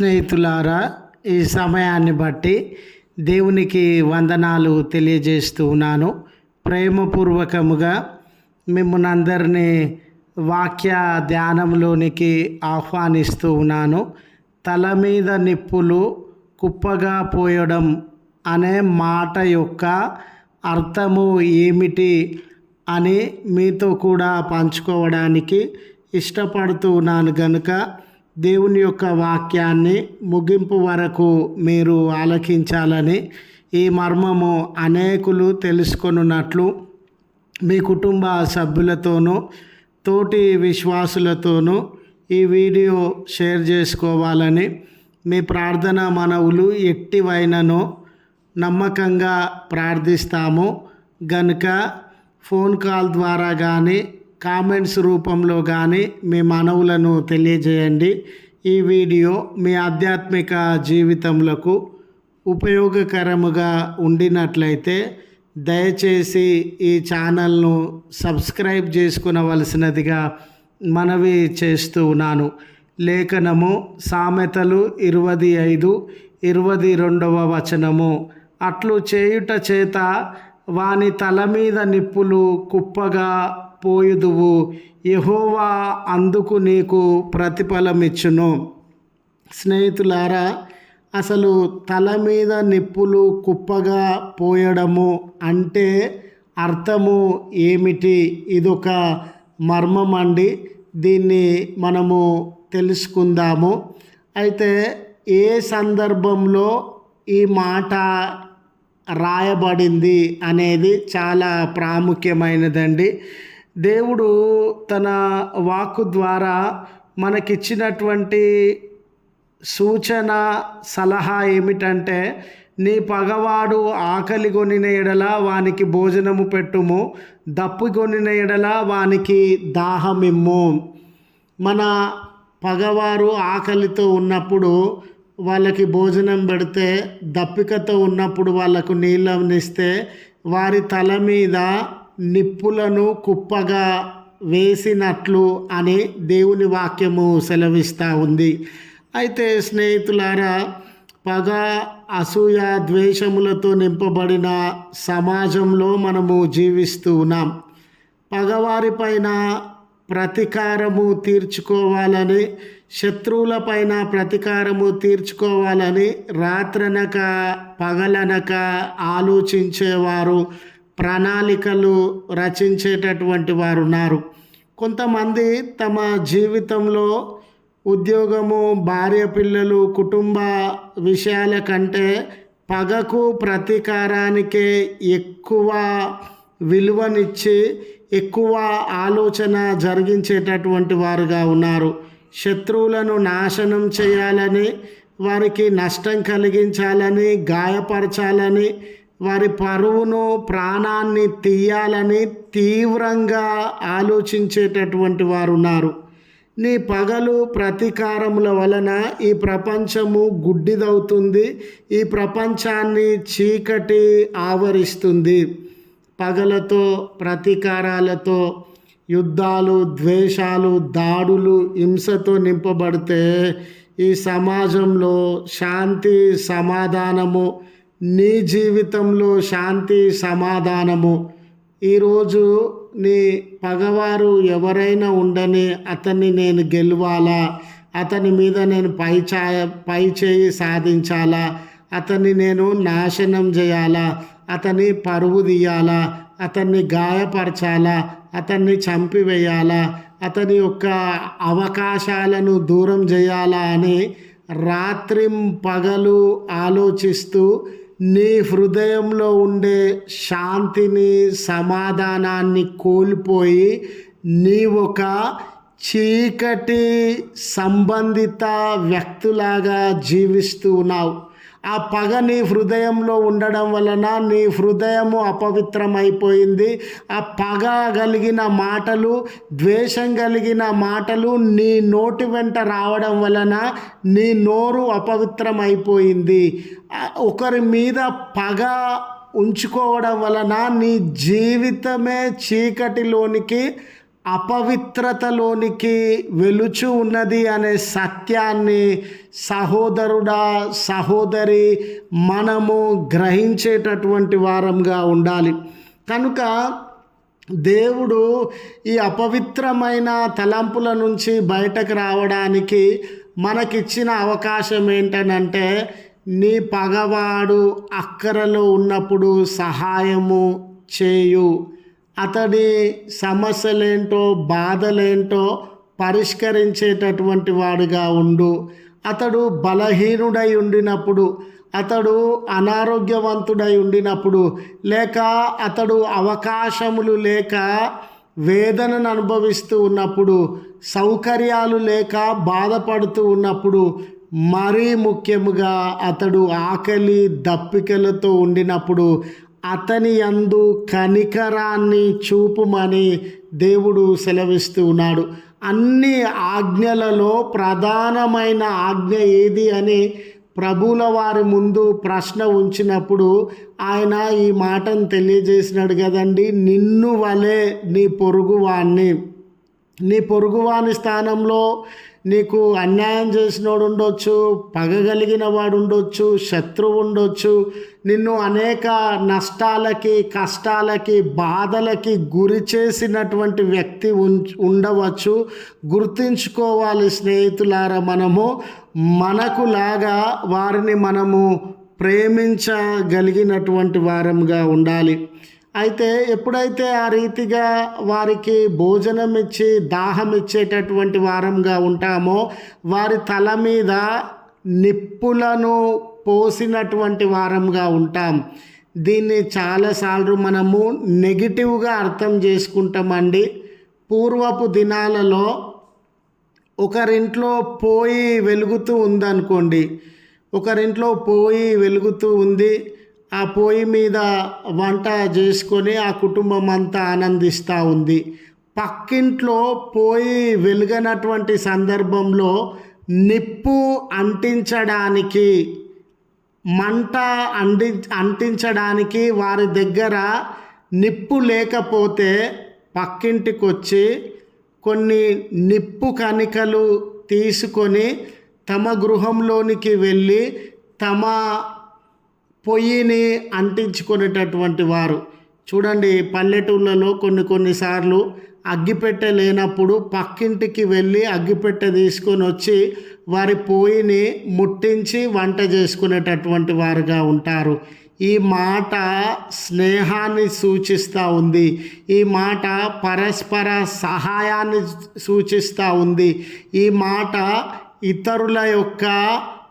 స్నేహితులారా ఈ సమయాన్ని బట్టి దేవునికి వందనాలు తెలియజేస్తూ ఉన్నాను. ప్రేమపూర్వకముగా మిమ్మల్ని అందరినీ వాక్య ధ్యానంలోనికి ఆహ్వానిస్తూ ఉన్నాను. తల మీద నిప్పులు కుప్పగా పోయడం అనే మాట యొక్క అర్థము ఏమిటి అని మీతో కూడా పంచుకోవడానికి ఇష్టపడుతూ ఉన్నాను గనుక దేవుని యొక్క వాక్యాన్ని ముగింపు వరకు మీరు ఆలకించాలని ఈ మర్మము అనేకులు తెలుసుకొనున్నట్లు మీ కుటుంబ సభ్యులతోనూ తోటి విశ్వాసులతోనూ ఈ వీడియో షేర్ చేసుకోవాలని మీ ప్రార్థన మనవులు ఎట్టివైనను నమ్మకంగా ప్రార్థిస్తాము. గనుక ఫోన్ కాల్ ద్వారా కానీ కామెంట్స్ రూపంలో కానీ మీ మనవులను తెలియజేయండి. ఈ వీడియో మీ ఆధ్యాత్మిక జీవితంలో ఉపయోగకరముగా ఉండినట్లయితే దయచేసి ఈ ఛానల్ను సబ్స్క్రైబ్ చేసుకునవలసినదిగా మనవి చేస్తూ ఉన్నాను. లేఖనము సామెతలు ఇరవది ఐదు ఇరవది రెండవ వచనము. అట్లు చేయుట చేత వాని తల మీద నిప్పులు కుప్పగా పోయుదువు. యహోవా అందుకు నీకు ప్రతిఫలమిచ్చును. స్నేహితులారా అసలు తల మీద నిప్పులు కుప్పగా పోయడము అంటే అర్థము ఏమిటి? ఇదొక మర్మం అండి. దీన్ని మనము తెలుసుకుందాము. అయితే ఏ సందర్భంలో ఈ మాట రాయబడింది అనేది చాలా ప్రాముఖ్యమైనదండి. దేవుడు తన వాక్కు ద్వారా మనకిచ్చినటువంటి సూచన సలహా ఏమిటంటే నీ పగవాడు ఆకలి కొనిన ఎడల వానికి భోజనము పెట్టుము దప్పు కొనిన ఎడల వానికి దాహమిమ్ము. మన పగవారు ఆకలితో ఉన్నప్పుడు వాళ్ళకి భోజనం పెడితే దప్పికతో ఉన్నప్పుడు వాళ్ళకు నీళ్ళనిస్తే వారి తల మీద నిప్పులను కుప్పగా వేసినట్లు అని దేవుని వాక్యము సెలవిస్తూ ఉంది. అయితే స్నేహితులారా పగ అసూయ ద్వేషములతో నింపబడిన సమాజంలో మనము జీవిస్తూ ఉన్నాం. పగవారిపైన ప్రతీకారము తీర్చుకోవాలని శత్రువులపైన ప్రతీకారము తీర్చుకోవాలని రాత్రనక పగలనక ఆలోచించేవారు ప్రణాళికలు రచించేటటువంటి వారు ఉన్నారు కొంతమంది తమ జీవితంలో ఉద్యోగము భార్య పిల్లలు కుటుంబ విషయాల కంటే పగకు ప్రతీకారానికే ఎక్కువ విలువనిచ్చి ఎక్కువ ఆలోచన జరిగించేటటువంటి వారుగా ఉన్నారు. శత్రువులను నాశనం చేయాలని వారికి నష్టం కలిగించాలని గాయపరచాలని వారి పరువును ప్రాణాన్ని తీయాలని తీవ్రంగా ఆలోచించేటటువంటి వారు ఉన్నారు నీ పగలు ప్రతీకారముల వలన ఈ ప్రపంచము గుడ్డిదవుతుంది. ఈ ప్రపంచాన్ని చీకటి ఆవరిస్తుంది. పగలతో ప్రతీకారాలతో యుద్ధాలు ద్వేషాలు దాడులు హింసతో నింపబడితే ఈ సమాజంలో శాంతి సమాధానము నీ జీవితంలో శాంతి సమాధానము. ఈరోజు నీ పగవారు ఎవరైనా ఉండని అతన్ని నేను గెలవాలా? అతని మీద నేను పై ఛాయ పై చేయి సాధించాలా? అతన్ని నేను నాశనం చేయాలా? అతని పరువు తీయాలా? అతన్ని గాయపరచాలా? అతన్ని చంపివేయాలా? అతని యొక్క అవకాశాలను దూరం చేయాలా అని రాత్రి పగలు ఆలోచిస్తూ నీ హృదయంలో ఉండే శాంతిని సమాధానాన్ని కోల్పోయి నీ ఒక చీకటి సంబంధిత వ్యక్తులాగా జీవిస్తూ ఉన్నావు. ఆ పగ నీ హృదయంలో ఉండడం వలన నీ హృదయము అపవిత్రమైపోయింది. ఆ పగ కలిగిన మాటలు ద్వేషం కలిగిన మాటలు నీ నోటి వెంట రావడం వలన నీ నోరు అపవిత్రమైపోయింది. ఒకరి మీద పగ ఉంచుకోవడం వలన నీ జీవితమే చీకటిలోనికి అపవిత్రతలోనికి వెలుచు ఉన్నది అనే సత్యాన్ని సహోదరుడా సహోదరి మనము గ్రహించేటటువంటి వారంగా ఉండాలి. కనుక దేవుడు ఈ అపవిత్రమైన తలంపుల నుంచి బయటకు రావడానికి మనకిచ్చిన అవకాశం ఏంటనంటే నీ పగవాడు అక్కరలో ఉన్నప్పుడు సహాయము చేయు. అతడి సమస్యలేంటో బాధలేంటో పరిష్కరించేటటువంటి వాడుగా ఉండు. అతడు బలహీనుడై ఉండినప్పుడు అతడు అనారోగ్యవంతుడై ఉండినప్పుడు లేక అతడు అవకాశములు లేక వేదనను అనుభవిస్తూ ఉన్నప్పుడు సౌకర్యాలు లేక బాధపడుతూ ఉన్నప్పుడు మరీ ముఖ్యముగా అతడు ఆకలి దప్పికలతో ఉండినప్పుడు అతని యందు కనికరాన్ని చూపుమని దేవుడు సెలవిస్తూ ఉన్నాడు. అన్ని ఆజ్ఞలలో ప్రధానమైన ఆజ్ఞ ఏది అని ప్రభువుల వారి ముందు ప్రశ్న ఉంచినప్పుడు ఆయన ఈ మాటను తెలియజేసినాడు కదండి నిన్ను వలె నీ పొరుగువాణ్ణి. నీ పొరుగువాని స్థానంలో నీకు అన్యాయం చేసినోడు ఉండొచ్చు పగగలిగిన వాడు ఉండొచ్చు శత్రువు ఉండొచ్చు. నిన్ను అనేక నష్టాలకి కష్టాలకి బాధలకి గురి చేసినటువంటి వ్యక్తి ఉండవచ్చు. గుర్తించుకోవాలి స్నేహితులారా మనము. మనకు లాగా వారిని మనము ప్రేమించగలిగినటువంటి వారంగా ఉండాలి. అయితే ఎప్పుడైతే ఆ రీతిగా వారికి భోజనం ఇచ్చి దాహం ఇచ్చేటటువంటి వారంగా ఉంటామో వారి తల మీద నిప్పులను పోసినటువంటి వారంగా ఉంటాం. దీన్ని చాలాసార్లు మనము నెగిటివ్గా అర్థం చేసుకుంటామండి. పూర్వపు దినాలలో ఒకరింట్లో పోయి వెలుగుతూ ఉందనుకోండి. ఒకరింట్లో పోయి వెలుగుతూ ఉంది. ఆ పొయ్యి మీద వంట చేసుకొని ఆ కుటుంబం అంతా ఆనందిస్తూ ఉంది. పక్కింట్లో పోయి వెలుగనటువంటి సందర్భంలో నిప్పు అంటించడానికి మంట అంటి అంటించడానికి వారి దగ్గర నిప్పు లేకపోతే పక్కింటికి వచ్చి కొన్ని నిప్పు కణికలు తీసుకొని తమ గృహంలోనికి వెళ్ళి తమ పొయ్యిని అంటించుకునేటటువంటి వారు. చూడండి పల్లెటూళ్ళలో కొన్ని కొన్నిసార్లు అగ్గిపెట్టె లేనప్పుడు పక్కింటికి వెళ్ళి అగ్గిపెట్టె తీసుకొని వచ్చి వారి పొయ్యిని ముట్టించి వంట చేసుకునేటటువంటి వారుగా ఉంటారు. ఈ మాట స్నేహాన్ని సూచిస్తూ ఉంది. ఈ మాట పరస్పర సహాయాన్ని సూచిస్తూ ఉంది. ఈ మాట ఇతరుల యొక్క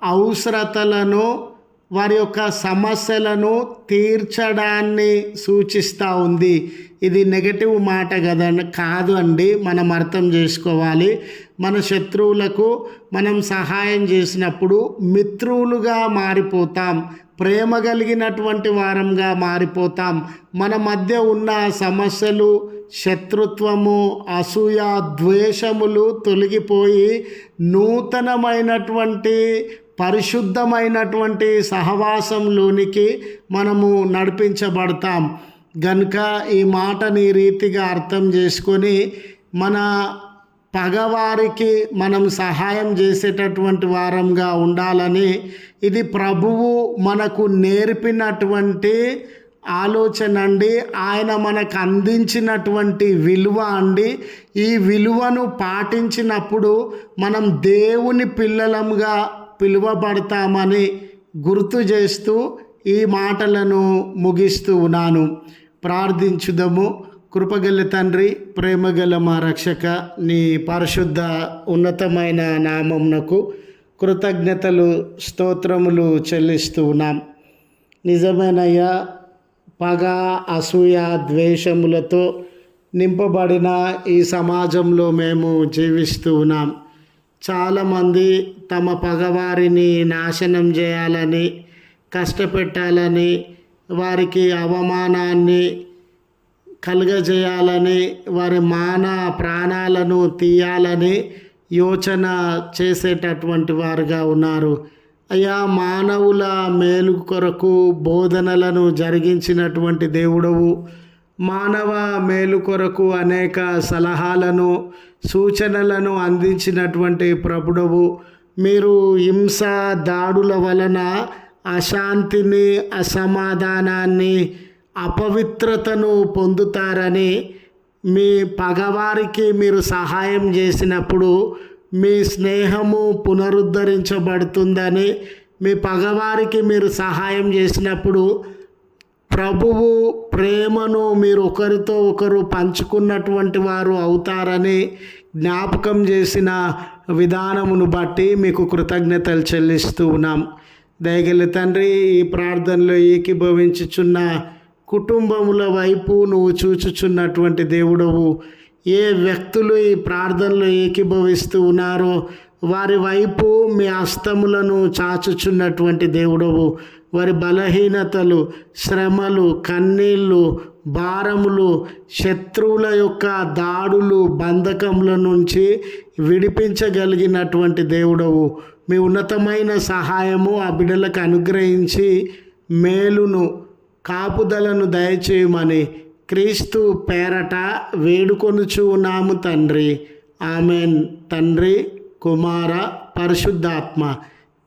అవసరతలను వారి యొక్క సమస్యలను తీర్చడాన్ని సూచిస్తూ ఉంది. ఇది నెగటివ్ మాట కదా కాదు అండి. మనం అర్థం చేసుకోవాలి. మన శత్రువులకు మనం సహాయం చేసినప్పుడు మిత్రులుగా మారిపోతాం. ప్రేమ కలిగినటువంటి వారంగా మారిపోతాం. మన మధ్య ఉన్న సమస్యలు శత్రుత్వము అసూయ ద్వేషములు తొలగిపోయి నూతనమైనటువంటి పరిశుద్ధమైనటువంటి సహవాసంలోనికి మనము నడిపించబడతాం. గనుక ఈ మాటని రీతిగా అర్థం చేసుకొని మన పగవారికి మనం సహాయం చేసేటటువంటి వారంగా ఉండాలని ఇది ప్రభువు మనకు నేర్పినటువంటి ఆలోచన అండి. ఆయన మనకు అందించినటువంటి విలువ అండి. ఈ విలువను పాటించినప్పుడు మనం దేవుని పిల్లలంగా పిలువబడతామని గుర్తు చేస్తూ ఈ మాటలను ముగిస్తూ ఉన్నాను. ప్రార్థించుదము. కృపగల తండ్రి ప్రేమగల మా రక్షక నీ పరిశుద్ధ ఉన్నతమైన నామంనకు కృతజ్ఞతలు స్తోత్రములు చెల్లిస్తూ ఉన్నాం. నిజమేనయ్యా పగ అసూయ ద్వేషములతో నింపబడిన ఈ సమాజంలో మేము జీవిస్తూ ఉన్నాం. చాలామంది తమ పగవారిని నాశనం చేయాలని కష్టపెట్టాలని వారికి అవమానాన్ని కలుగజేయాలని వారి మాన ప్రాణాలను తీయాలని యోచన చేసేటటువంటి వారుగా ఉన్నారు. అయ్యా మానవుల మేలు కొరకు బోధనలను జరిగించినటువంటి దేవుడవు. మానవ మేలు కొరకు అనేక సలహాలను సూచనలను అందించినటువంటి ప్రభుడవు. మీరు హింస దాడుల వలన అశాంతిని అసమాధానాన్ని అపవిత్రతను పొందుతారని మీ పగవారికి మీరు సహాయం చేసినప్పుడు మీ స్నేహము పునరుద్ధరించబడుతుందని మీ పగవారికి మీరు సహాయం చేసినప్పుడు ప్రభువు ప్రేమను మీరు ఒకరితో ఒకరు పంచుకున్నటువంటి వారు అవుతారని జ్ఞాపకం చేసిన విధానమును బట్టి మీకు కృతజ్ఞతలు చెల్లిస్తూ ఉన్నాం. దయగలి తండ్రి ఈ ప్రార్థనలో ఏకీభవించుచున్న కుటుంబముల వైపు నువ్వు చూచుచున్నటువంటి దేవుడవు. ఏ వ్యక్తులు ఈ ప్రార్థనలో ఏకీభవిస్తూ ఉన్నారో వారి వైపు మీ హస్తములను చాచుచున్నటువంటి దేవుడవు. వారి బలహీనతలు శ్రమలు కన్నీళ్ళు భారములు శత్రువుల యొక్క దాడులు బంధకముల నుంచి విడిపించగలిగినటువంటి దేవుడవు. మీ ఉన్నతమైన సహాయము ఆ బిడ్డలకు అనుగ్రహించి మేలును కాపుదలను దయచేయమని క్రీస్తు పేరట వేడుకొనుచు ఉన్నాము తండ్రి. ఆమెన్. తండ్రి కుమార పరిశుద్ధాత్మ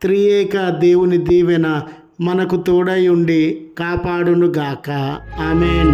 త్రియేక దేవుని దీవెన మనకు తోడై ఉండి కాపాడును గాక ఆమెన్.